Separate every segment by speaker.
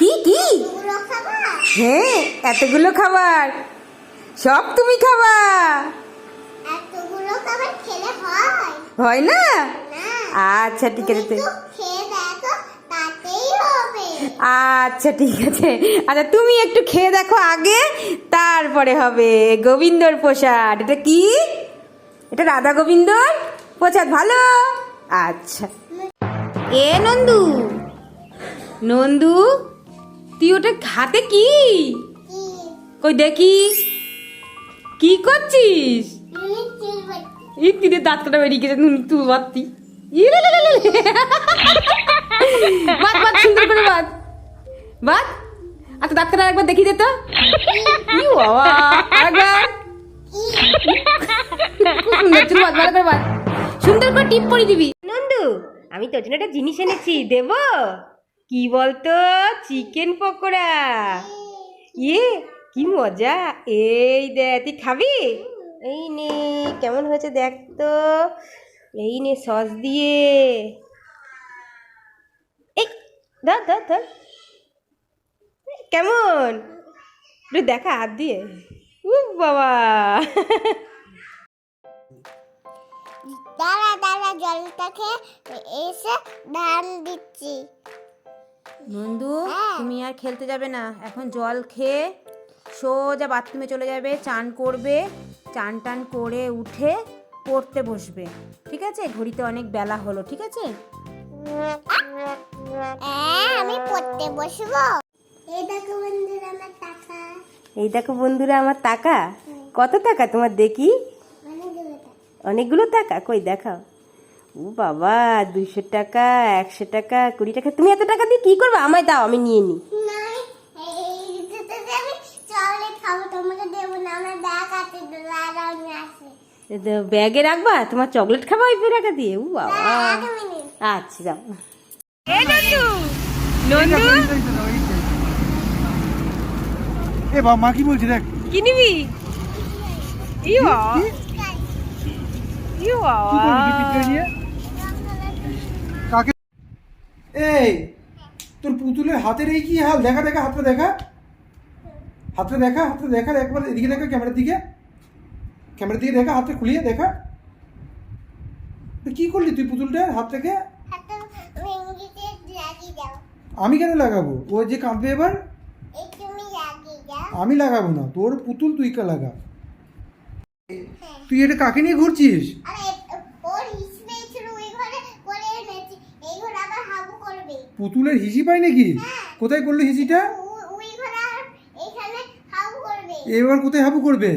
Speaker 1: কি কি? হ্যাঁ এতগুলো খাবার। সব তুমি খাবা।
Speaker 2: এতগুলো খাবার খেলে হয়?
Speaker 1: হয় না? আচ্ছা ঠিক আছে আচ্ছা ঠিক আছে। আচ্ছা তুমি একটু খেয়ে দেখো আগে তারপরে হবে গোবিন্দর প্রসাদ। এটা কি? এটা রাধা গোবিন্দর প্রসাদ ভালো? আচ্ছা। এ নন্দু নন্দু তুই ওটা হাতে কি? কই দেখি। কি করছিস?
Speaker 2: তুমি
Speaker 1: এই দাঁত কাটা বেরিয়ে গেছে বাত্তি ইরেলেলেলে। বাত বাত সুন্দর করে বাত বাত আচ্ছা দাঁত কাটা একবার দেখি দে তো। আরেকবার। সুন্দর চুল বাত ভালো করে বাত সুন্দর করে টিপ পরি দিবি। নন্দু আমি তোর জন্য একটা জিনিস এনেছি দেব? কি বলতো? চিকেন পকোড়া। ইয়ে কি মজা। এই দে, তুই খাবি? এই নে, কেমন হয়েছে দেখ তো। এই নে সস দিয়ে। এই, ধর ধর ধর। কেমন? একটু দেখা হাত দিয়ে। উ বাবা।
Speaker 2: দাঁড়া দাঁড়া জলটা খেয়ে এসে ধান দিচ্ছি।
Speaker 1: নন্দু। তুমি আর খেলতে যাবে না। এখন জল খেয়ে সোজা বাথরুমে চলে যাবে চান করবে চান টান করে উঠে পড়তে বসবে। ঠিক আছে? ঘড়িতে অনেক বেলা হলো ঠিক আছে?
Speaker 2: হ্যাঁ আমি পড়তে বসবো। এই দেখো বন্ধুরা আমার টাকা।
Speaker 1: এই দেখো বন্ধুরা আমার টাকা। কত টাকা তোমার দেখি?
Speaker 2: অনেকগুলো টাকা?
Speaker 1: কই দেখাও। ও বাবা দুইশো টাকা একশো টাকা কুড়ি টাকা তুমি এত টাকা দিয়ে কি করবে? আমায় দাও আমি নিয়ে নিই
Speaker 2: না এই দুটোতে আমি চকলেট খাব তোমাকে দেবো না আমার ব্যাগ
Speaker 1: রাখবা? তোমার চকলেট খাবা ওই টাকা দিয়ে? ও বাবা। আচ্ছা যাও। এ
Speaker 3: বাবা মা কি বলছি দেখ।
Speaker 1: কি নিবি? ই বাবা ই
Speaker 3: কি
Speaker 1: বাবা
Speaker 3: করবি পিঠে নিয়ে কাকে এই তোর পুতুলের হাতের এই কি হাল? দেখা দেখা হাতটা দেখা। হাতটা দেখা হাতটা দেখা একবার এদিকে দেখা ক্যামেরার দিকে। ক্যামেরার দিকে দেখা হাতটা খুলিয়ে দেখা। কি করলি তুই পুতুলটার হাতটাকে? আমি কেন লাগাবো? ও যে কাঁদবে এবার? আমি লাগাবো না। তোর পুতুল তুই কা লাগা। তুই এটা কাকে নিয়ে ঘুরছিস
Speaker 2: আরে ওর হিসবে ছিল ওই ঘরে করে এনেছি এই ঘরে আবার হাবু করবে
Speaker 3: পুতুলের হিসি পাই নাকি? কোথায় করল হিসিটা
Speaker 2: করবে।
Speaker 3: এবার কোথায় হাবু করবে?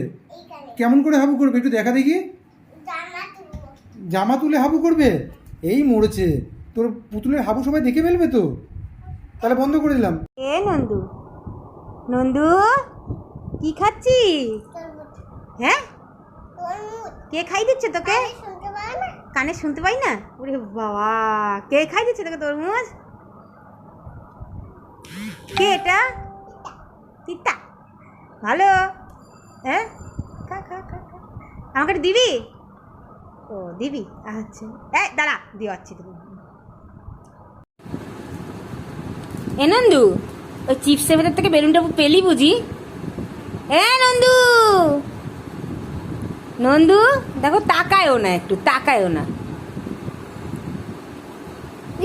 Speaker 3: কেমন করে হাবু করবে একটু দেখা দেখি।
Speaker 2: জামা
Speaker 3: তুলে হাবু করবে? এই মরেছে। তোর পুতুলের হাবু সবাই দেখে ফেলবে তো? তাহলে বন্ধ করে দিলাম।
Speaker 1: এ নন্দু নন্দু কি
Speaker 2: খাচ্ছি?
Speaker 1: হ্যাঁ? কে খাই দিচ্ছে তোকে? কানে শুনতে পাই না? ওরে বাবা কে খাই দিচ্ছে তোকে তরমুজ? কে এটা? তিতা। ভালো? হ্যাঁ? খা খা খা খা। আমাকে দিবি? ও, দিবি। আচ্ছা। এই, দাঁড়া। দিওয়াচ্ছি তুমি এ, নন্দু, ওই চিপসের ভেতর থেকে বেলুনটা পেলি বুঝি? এ, নন্দু! নন্দু, দেখো, তাকায়ও না একটু, তাকায়ও না।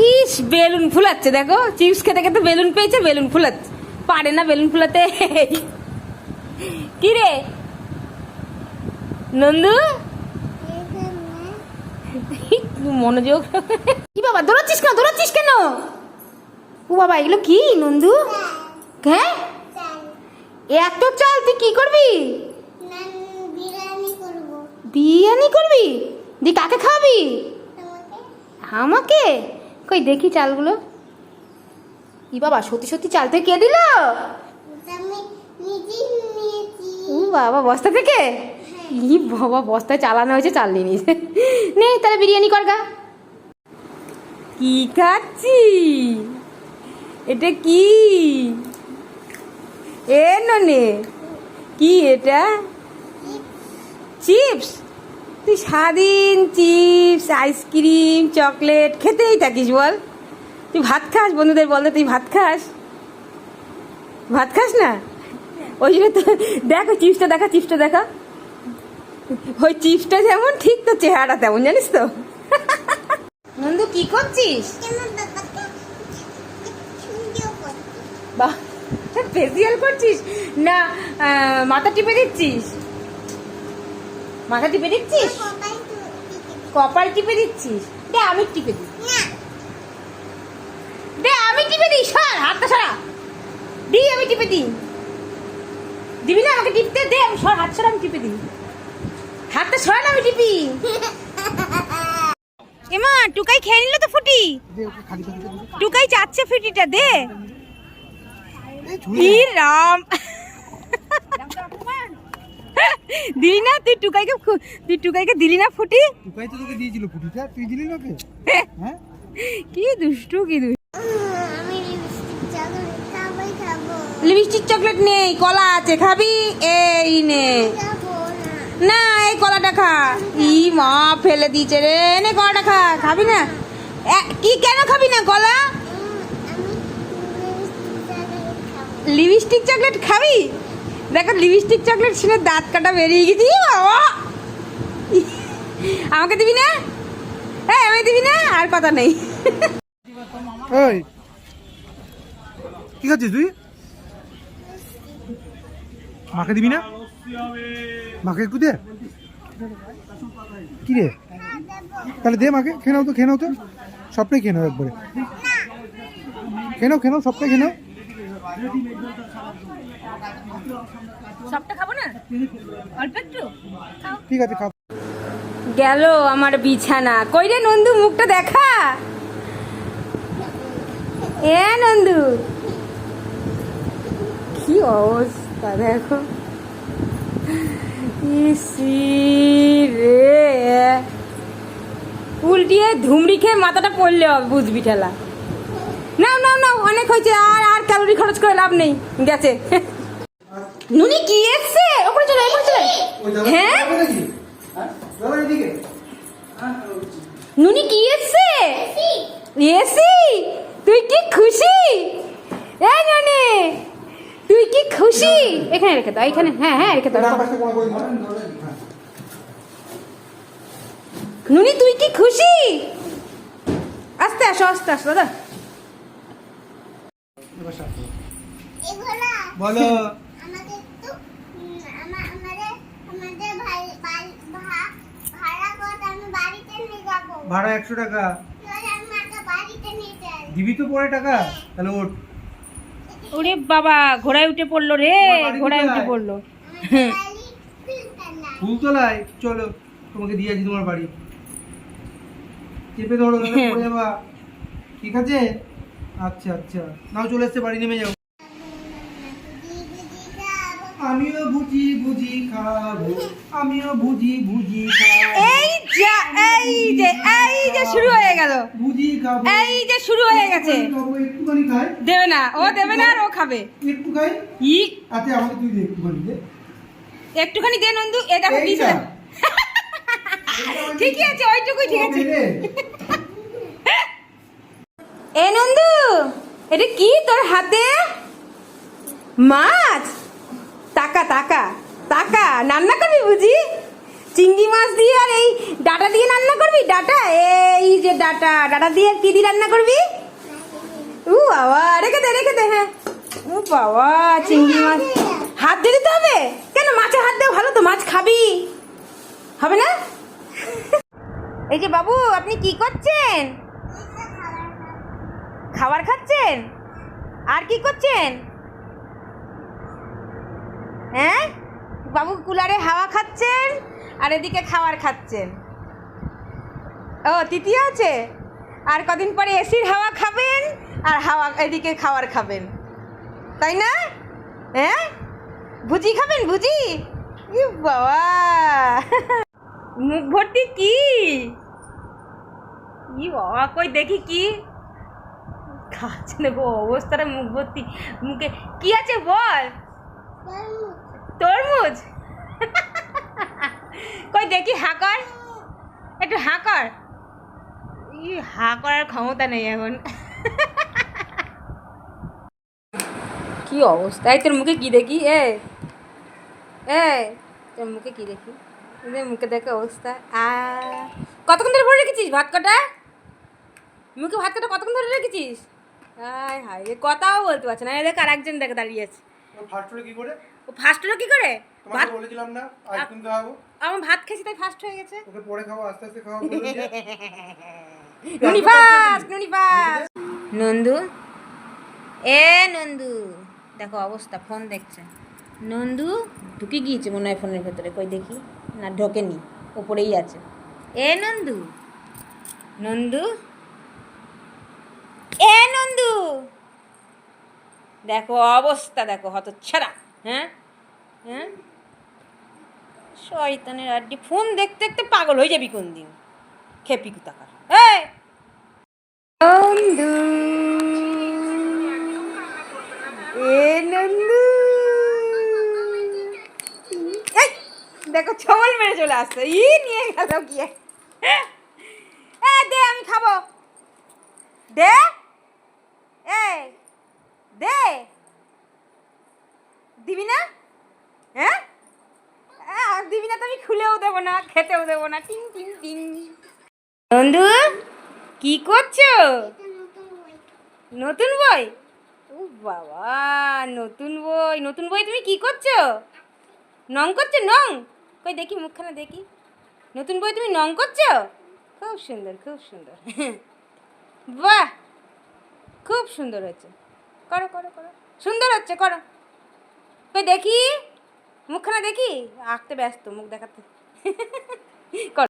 Speaker 1: ইস বেলুন ফুলাচ্ছে দেখো। চিপস খেতে খেতে বেলুন পেয়েছে বেলুন ফুলাচ্ছে। পারে না বেলুন ফুলাতে। কি রে? নন্দু? মনোযোগ। কি বাবা দৌড়াচ্ছিস কেন? দৌড়াচ্ছিস কেন? ও বাবা এগুলো কি নন্দু? হ্যাঁ? এত চাল তুই কি করবি?
Speaker 2: বিরিয়ানি করবি।
Speaker 1: দি কাকে খাওয়াবি?
Speaker 2: তোমাকে।
Speaker 1: আমাকে? কই দেখি চালগুলো। ই বাবা সত্যি সত্যি চাল থেকে কে দিল? ও বাবা বস্তা থেকে? ই বাবা বস্তায় চালানো হয়েছে চাল নিয়ে নিয়েছে। নে তাহলে বিরিয়ানি কর গা। কি খাচ্ছি এটা কি? এ ননে কি এটা? চিপস? তুই সারাদিন চিপস আইসক্রিম চকলেট খেতেই থাকিস বল। তুই ভাত খাস? বন্ধুদের বল তুই ভাত খাস? ভাত খাস না? ওই জন্য তো দেখো চিপসটা দেখা চিপসটা দেখা। ওই চিপসটা যেমন ঠিক তো চেহারা তেমন জানিস তো? নন্দু কি করছিস? বাহ ফেসিয়াল করছিস? না মাথা টিপে দিচ্ছিস? মাথা টিপে দিচ্ছিস? কপাল টিপে দিচ্ছিস? দে আমি টিপে দিই। দে আমি টিপে দিই সর হাতটা সরা। দি আমি টিপে দিই। দিবি না আমাকে টিপতে? দে আমি সর হাত সরা আমি টিপে দিই। হাতটা সরা না আমি টিপি। এমা টুকাই খেয়ে নিল তো ফুটি। টুকাই চাচ্ছে ফুটিটা দে।
Speaker 3: এই দে।
Speaker 1: রাম। দিলি না? তুই টুকাইকে তুই টুকাইকে দিলি না ফুটি?
Speaker 3: টুকাই তো তোকে দিয়েছিল ফুটিটা তুই দিলি না ওকে? হ্যাঁ?
Speaker 1: কি দুষ্টু কি দুষ্টু।
Speaker 2: লিপস্টিক চকলেট খাবোই খাব।
Speaker 1: লিপস্টিক চকলেট নেই কলা আছে খাবি? এই নে।
Speaker 2: না।
Speaker 1: এই কলাটা খা। ই মা ফেলে দিয়েছে রে। নে কলাটা খা। খাবি না? কি কেন খাবি না কলা? লিপস্টিক
Speaker 2: লিপস্টিক চকলেট খাব।
Speaker 1: চকলেট খাবি? দেখো লিপস্টিক চকলেট শুনে দাঁত কাটা বেরিয়ে গেছি। বাবা আমাকে দিবি না? এই, আমাকে দিবি না? আর কথা নেই।
Speaker 3: ওই কি খাচ্ছিস তুই? মাকে দিবি না? মাকে একটু দে। কি রে? তাহলে দে মাকে, খেয়ে নাও তো, খেয়ে নাও তো। সবটাই খেয়ে নাও একবারে। খেয়ে নাও খেয়ে নাও, সবটাই খেয়ে নাও।
Speaker 1: সবটা খাব না? অল্প একটু?
Speaker 3: ঠিক আছে খাও।
Speaker 1: গেল আমার বিছানা। কই রে নন্দু মুখটা দেখা? এ নন্দু। কি অবস্থা দেখো। ইসি রে। উল্টিয়ে ধুমড়ি খেয়ে মাথাটা পড়লে হবে বুঝবি ঠেলা। নাও নাও নাও, অনেক হয়েছে, আর আর ক্যালোরি খরচ করে লাভ নেই, গেছে। নুনি, কি এসছে? ওপরে চলে ওপরে চলে। হ্যাঁ? নুনি, কি এসছে? এসি? তুই কি খুশি? এই নুনি, তুই কি খুশি? এখানে রেখে দাও, এখানে হ্যাঁ হ্যাঁ রেখে দাও নুনি, তুই কি খুশি? আস্তে আসো আস্তে আসো, দাদা
Speaker 2: এগুলা
Speaker 3: বলো
Speaker 2: আমাদের একটু উম, আমা- আমাদের আমাদের ভাই বাড়ি- ভা- ভাড়া কত আমি বাড়িতে নিয়ে যাব।
Speaker 3: ভাড়া একশো টাকা। দিবি তো পরে টাকা? তাহলে ওঠ।
Speaker 1: ওরে বাবা ঘোড়ায় উঠে পড়ল রে ঘোড়ায় উঠে পড়ল।
Speaker 3: ফুলতলায়। চলো তোমাকে দিয়ে আছি তোমার বাড়ি। চেপে ধরো পড়ে যাবা। ঠিক আছে? আচ্ছা আচ্ছা। নাও চলে এসছে বাড়ি নেমে যাও। খাব আমিও বুঝি বুঝি খাব।
Speaker 1: এই যা এই যে এই যে শুরু হয়ে গেল।
Speaker 3: বুঝি খাব।
Speaker 1: এই যে শুরু হয়ে গেছে।
Speaker 3: একটুখানি খাই।
Speaker 1: দেবে না ও দেবে না আর ও খাবে।
Speaker 3: একটু খাই।
Speaker 1: ই।
Speaker 3: আচ্ছা আমাকে তুই একটুখানি দে।
Speaker 1: একটুখানি দে নন্দু এ দেখো ঠিকই আছে ওইটুকুই ঠিক আছে। এ নন্দু এটা কি তোর হাতে? মাছ। টাকা টাকা টাকা রান্না করবি বুঝি? চিংড়ি মাছ দিয়ে আর এই ডাটা দিয়ে রান্না করবি? ডাটা? এই যে ডাটা ডাটা দিয়ে কি দিয়ে রান্না করবি? উ বাবা, রেখে দে রেখে দে হ্যাঁ। ও বাবা, চিংড়ি মাছ। হাত দিয়ে দিতে হবে? কেন মাছে হাত দেওয়া ভালো তো? মাছ খাবি। হবে না? এই যে বাবু, আপনি কি করছেন? খাবার খাচ্ছেন? আর কি করছেন হ্যাঁ বাবু কুলারে হাওয়া খাচ্ছেন আর এদিকে খাবার খাচ্ছেন। ও, তৃতীয় আছে? আর কদিন পরে এসির হাওয়া খাবেন আর হাওয়া, এদিকে খাবার খাবেন। তাই না? হ্যাঁ? ভুজি খাবেন, ভুজি? বাবা! মুখ ভর্তি কি? ই বাবা, কই দেখি কি? খাচ্ছে না গো, অবস্থাটা মুখ ভর্তি, মুখে কি আছে বল? তরমুজ? কই দেখি, হা একটু হা কর। ই, হা করার ক্ষমতা নেই এখন। কি অবস্থা? এই তোর মুখে কি দেখি? এ তোর মুখে কি দেখি? মুখে দেখে অবস্থা। আ, কতক্ষণ ধরে ভরে রেখেছিস ভাত কটা? মুখে ভাত কটা কতক্ষণ ধরে রেখেছিস? হায় রে, কথাও বলতে পারছে না। দেখ আর একজন দেখে দাঁড়িয়ে আছে? ও ফার্স্ট হলো কি করে? ভাত
Speaker 3: বলেছিলাম না আইসক্রিম খাওয়াবো।
Speaker 1: আমার ভাত খেয়েছি তাই ফার্স্ট হয়ে গেছে।
Speaker 3: ওকে পরে খাব আস্তে আস্তে দিয়ে।
Speaker 1: নুনি ফার্স্ট নুনি ফার্স্ট নন্দু? এ নন্দু দেখো অবস্থা ফোন দেখছে। নন্দু ঢুকে গিয়েছে মনে হয় ফোনের ভেতরে কই দেখি? না ঢোকেনি ওপরেই আছে। এ নন্দু? নন্দু? এ নন্দু? দেখো অবস্থা দেখো হত ছাড়া হ্যাঁ? হ্যাঁ? শয়তানের আড্ডি। ফোন দেখতে দেখতে পাগল হয়ে যাবি কোন দিন খেপি কুতাকার। এই! নন্দু এ নন্দু। এই, দেখো ছবল মেরে চলে আসছে। ই নিয়ে গেল গিয়ে। এ দে আমি খাব। দে? এই দে। দিবি না? হ্যাঁ? আর দিবি না তো আমি খুলেও দেবো না, খেতেও দেবো না। টিং টিং টিং। বন্ধু কি করছ? নতুন বই? ও বাবা, নতুন বই নতুন বই তুমি কি করছ? নং করছ, নং? কই, দেখি মুখখানা দেখি। নতুন বই তুমি নং করছ? খুব সুন্দর খুব সুন্দর। বাহ! খুব সুন্দর হচ্ছে করো করো করো। সুন্দর হচ্ছে, করো। দেখি? মুখখানা দেখি? আঁকতে ব্যস্ত মুখ দেখাতে। কর।